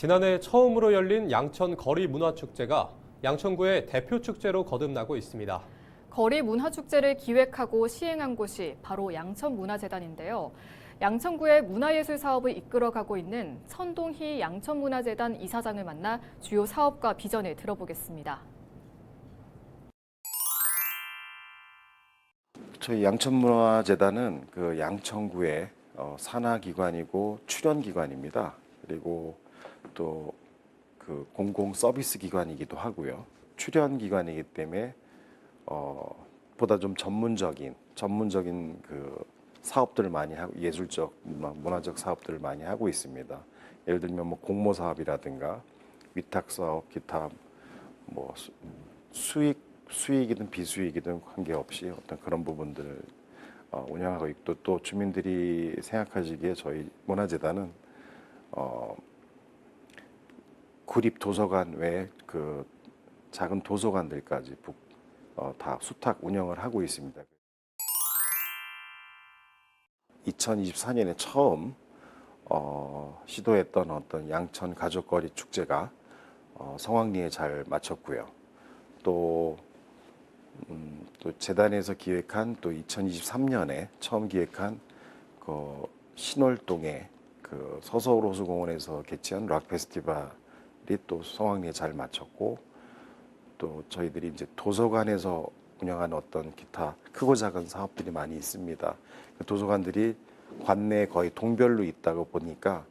지난해 처음으로 열린 양천 거리 문화축제가 양천구의 대표 축제로 거듭나고 있습니다. 거리 문화축제를 기획하고 시행한 곳이 바로 양천문화재단인데요. 양천구의 문화예술 사업을 이끌어가고 있는 천동희 양천문화재단 이사장을 만나 주요 사업과 비전을 들어보겠습니다. 저희 양천문화재단은 그 양천구의 어, 산하기관이고 출연기관입니다. 그리고 또 그 공공 서비스 기관이기도 하고요. 출연 기관이기 때문에 어, 보다 좀 전문적인 전문적인 그 사업들을 많이 하고 예술적 문화- 문화적 사업들을 많이 하고 있습니다. 예를 들면 뭐 공모 사업이라든가 위탁 사업, 기타 뭐 수- 수익 수익이든 비수익이든 관계없이 어떤 그런 부분들을 어, 운영하고 있고 또 주민들이 생각하시기에 저희 문화재단은 어, 구립 도서관 외에 그 작은 도서관들까지 북, 어, 다 수탁 운영을 하고 있습니다. 2024년에 처음 어, 시도했던 어떤 양천 가족거리 축제가 어, 성황리에 잘 마쳤고요. 또, 음, 또 재단에서 기획한 또 2023년에 처음 기획한 그 신월동의 그 서서울 호수공원에서 개최한 락 페스티벌이 또 성황리에 잘 마쳤고 또 저희들이 이제 도서관에서 운영하는 어떤 기타 크고 작은 사업들이 많이 있습니다. 그 도서관들이 관내에 거의 동별로 있다고 보니까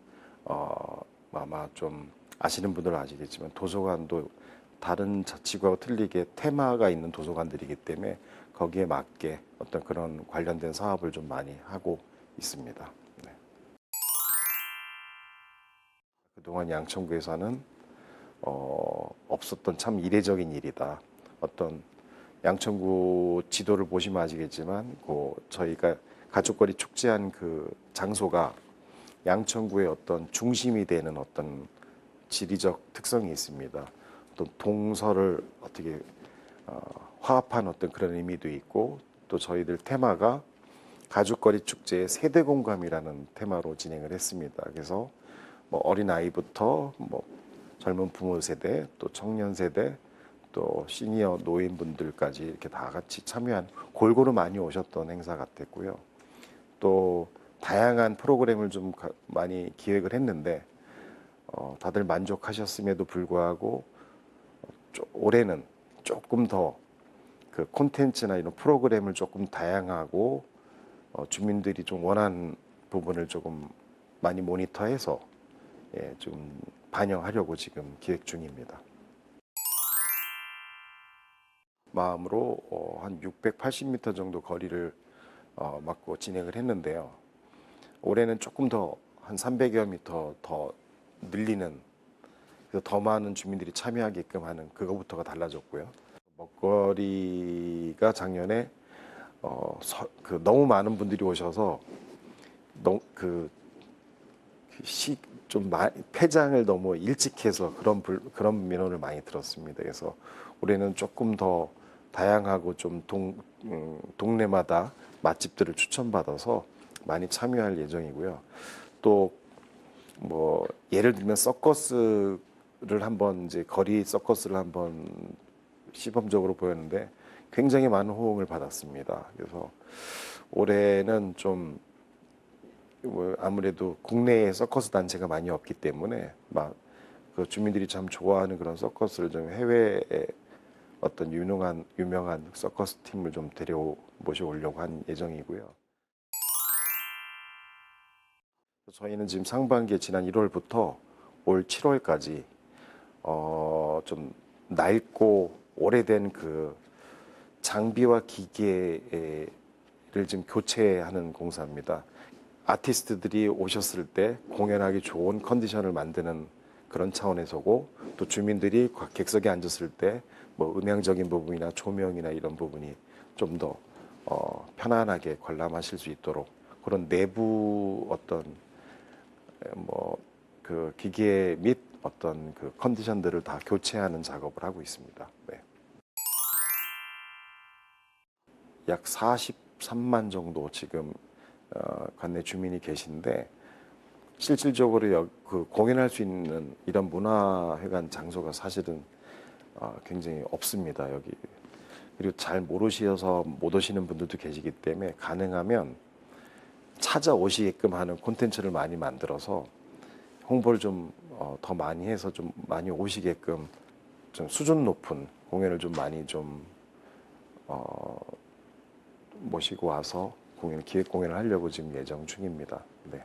어, 아마 좀 아시는 분들은 아시겠지만 도서관도 다른 자치구하고 틀리게 테마가 있는 도서관들이기 때문에 거기에 맞게 어떤 그런 관련된 사업을 좀 많이 하고 있습니다. 네. 그동안 양천구에서는 어, 없었던 참 이례적인 일이다. 어떤 양천구 지도를 보시면 아시겠지만 그 저희가 가족거리 축제한 그 장소가 양천구의 어떤 중심이 되는 어떤 지리적 특성이 있습니다. 어떤 동서를 어떻게 어, 화합한 어떤 그런 의미도 있고 또 저희들 테마가 가족거리 축제의 세대 공감이라는 테마로 진행을 했습니다. 그래서 뭐 어린 아이부터 뭐 젊은 부모 세대 또 청년 세대 또 시니어 노인분들까지 이렇게 다 같이 참여한 골고루 많이 오셨던 행사 같았고요. 또 다양한 프로그램을 좀 가- 많이 기획을 했는데 어, 다들 만족하셨음에도 불구하고 조- 올해는 조금 더 그 콘텐츠나 이런 프로그램을 조금 다양하고 어, 주민들이 좀 원하는 부분을 조금 많이 모니터해서 예, 좀 반영하려고 지금 기획 중입니다. 마음으로 어, 한 680m 정도 거리를 어, 막고 진행을 했는데요. 올해는 조금 더 한 300여 미터 더 늘리는 더 많은 주민들이 참여하게끔 하는 그거부터가 달라졌고요. 먹거리가 작년에 어, 서, 그 너무 많은 분들이 오셔서 너무 그 시 좀 폐장을 너무 일찍 해서 그런 불, 그런 민원을 많이 들었습니다. 그래서 올해는 조금 더 다양하고 좀 동, 음, 동네마다 맛집들을 추천받아서 많이 참여할 예정이고요. 또 뭐 예를 들면 서커스를 한번 이제 거리 서커스를 한번 시범적으로 보였는데 굉장히 많은 호응을 받았습니다. 그래서 올해는 좀 뭐 아무래도 국내에 서커스 단체가 많이 없기 때문에 막 그 주민들이 참 좋아하는 그런 서커스를 좀 해외에 어떤 유명한 유명한 서커스 팀을 좀 데려 모셔오려고 한 예정이고요. 저희는 지금 상반기에 지난 1월부터 올 7월까지 어, 좀 낡고 오래된 그 장비와 기계를 지금 교체하는 공사입니다. 아티스트들이 오셨을 때 공연하기 좋은 컨디션을 만드는 그런 차원에서고 또 주민들이 객석에 앉았을 때 뭐 음향적인 부분이나 조명이나 이런 부분이 좀더 어, 편안하게 관람하실 수 있도록 그런 내부 어떤 뭐 그 기계 및 어떤 그 컨디션들을 다 교체하는 작업을 하고 있습니다. 네. 약 43만 정도 지금 어, 관내 주민이 계신데 실질적으로 여- 그 공연할 수 있는 이런 문화회관 장소가 사실은 어, 굉장히 없습니다 여기. 그리고 잘 모르셔서 못 오시는 분들도 계시기 때문에 가능하면 찾아오시게끔 하는 콘텐츠를 많이 만들어서 홍보를 좀더 많이 해서 좀 많이 오시게끔 좀 수준 높은 공연을 좀 많이 좀 어, 모시고 와서 공연 기획 공연을 하려고 지금 예정 중입니다. 네.